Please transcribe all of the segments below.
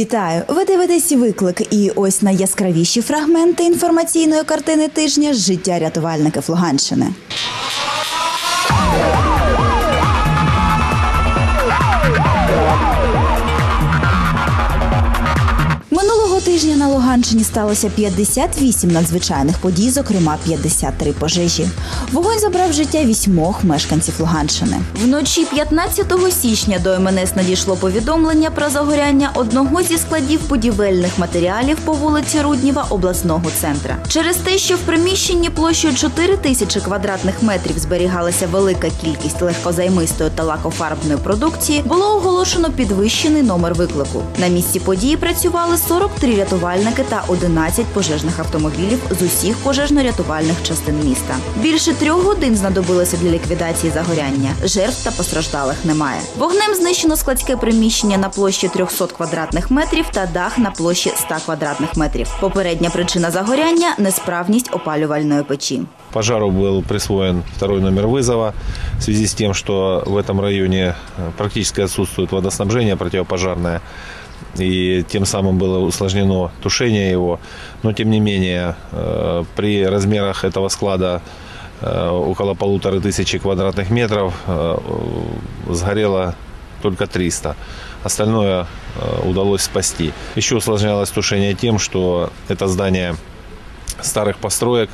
Вітаю! Ви дивитесь виклик. І ось найяскравіші фрагменти інформаційної картини тижня життя рятувальників Луганщини. Луганщині сталося 58 надзвичайних подій, зокрема 53 пожежі. Вогонь забрав життя вісьмох мешканців Луганщини. Вночі 15 січня до МНС надійшло повідомлення про загоряння одного зі складів будівельних матеріалів по вулиці Рудніва обласного центра. Через те, що в приміщенні площею 4 тисячі квадратних метрів зберігалася велика кількість легкозаймистої та лакофарбної продукції, було оголошено підвищений номер виклику. На місці події працювали 43 рятувальники та 11 пожежних автомобілів з усіх пожежно-рятувальних частин міста. Більше трьох годин знадобилося для ліквідації загоряння. Жертв та постраждалих немає. Вогнем знищено складське приміщення на площі 300 квадратних метрів та дах на площі 100 квадратних метрів. Попередня причина загоряння несправність опалювальної печі. Пожару был присвоен второй номер вызова в связи с тем, что в этом районе э, практически отсутствует водоснабжение противопожарное, И тем самым было усложнено тушение его. Но, тем не менее, э, при размерах этого склада э, около полутора тысячи квадратных метров э, сгорело только 300. Остальное удалось спасти. Еще усложнялось тушение тем, что это здание старых построек,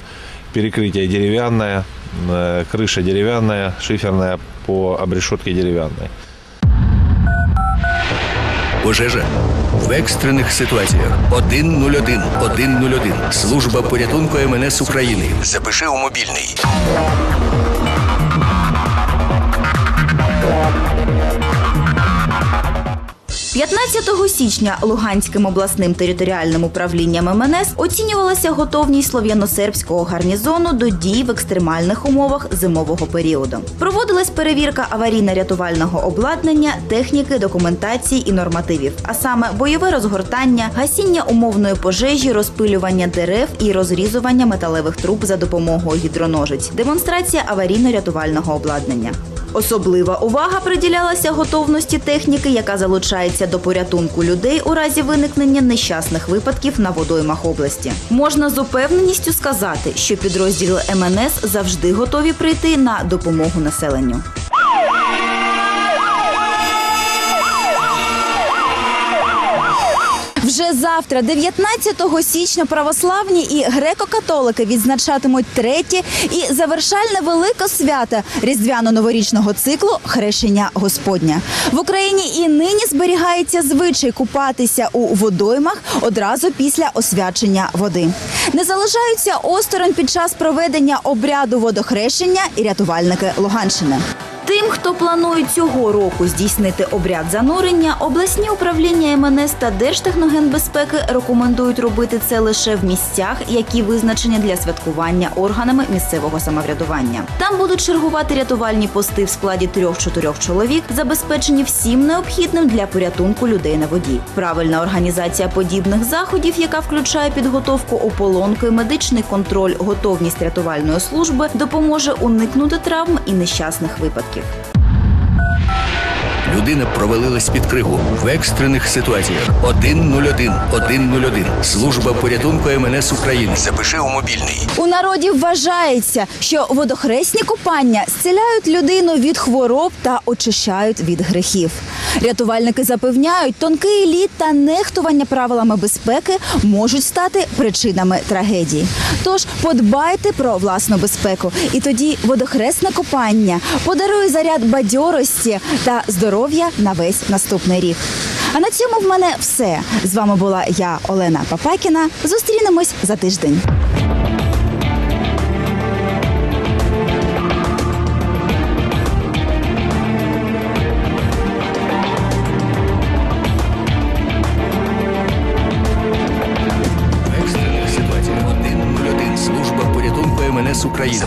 перекрытие деревянное, крыша деревянная, шиферная по обрешетке деревянной. Пожежа в екстрених ситуаціях 101 101. Служба порятунку МНС України. Запиши у мобільний. 15 січня Луганським обласним територіальним управлінням МНС оцінювалася готовність слов'яно-сербського гарнізону до дій в екстремальних умовах зимового періоду. Проводилась перевірка аварійно-рятувального обладнання, техніки, документації і нормативів, а саме бойове розгортання, гасіння умовної пожежі, розпилювання дерев і розрізування металевих труб за допомогою гідроножиць, демонстрація аварійно-рятувального обладнання. Особлива увага приділялася готовності техніки, яка залучається до порятунку людей у разі виникнення нещасних випадків на водоймах області. Можна з упевненістю сказати, що підрозділи МНС завжди готові прийти на допомогу населенню. Вже завтра, 19 січня, православні і греко-католики відзначатимуть третє і завершальне велике свято різдвяно-новорічного циклу Хрещення Господня в Україні. І нині зберігається звичай купатися у водоймах одразу після освячення води. Не залишаються осторонь під час проведення обряду водохрещення і рятувальники Луганщини. Тим, хто планує цього року здійснити обряд занурення, обласні управління МНС та Держтехногенбезпеки рекомендують робити це лише в місцях, які визначені для святкування органами місцевого самоврядування. Там будуть чергувати рятувальні пости в складі трьох-чотирьох чоловік, забезпечені всім необхідним для порятунку людей на воді. Правильна організація подібних заходів, яка включає підготовку ополонки, медичний контроль, готовність рятувальної служби, допоможе уникнути травм і нещасних випадків років. Людина провалилась під кригу в екстрених ситуаціях 101 101. Служба порятунку МНС України. Запиши у мобільний. У народі вважається, що водохресні купання зціляють людину від хвороб та очищають від грехів. Рятувальники запевняють, тонкий лід та нехтування правилами безпеки можуть стати причинами трагедії. Тож подбайте про власну безпеку, і тоді водохресне купання подарує заряд бадьорості та здоров'я на весь наступний рік. А на цьому в мене все. З вами була я, Олена Папакіна. Зустрінемось за тиждень. В екстрених ситуаціях 101. Служба порятунку МНС України.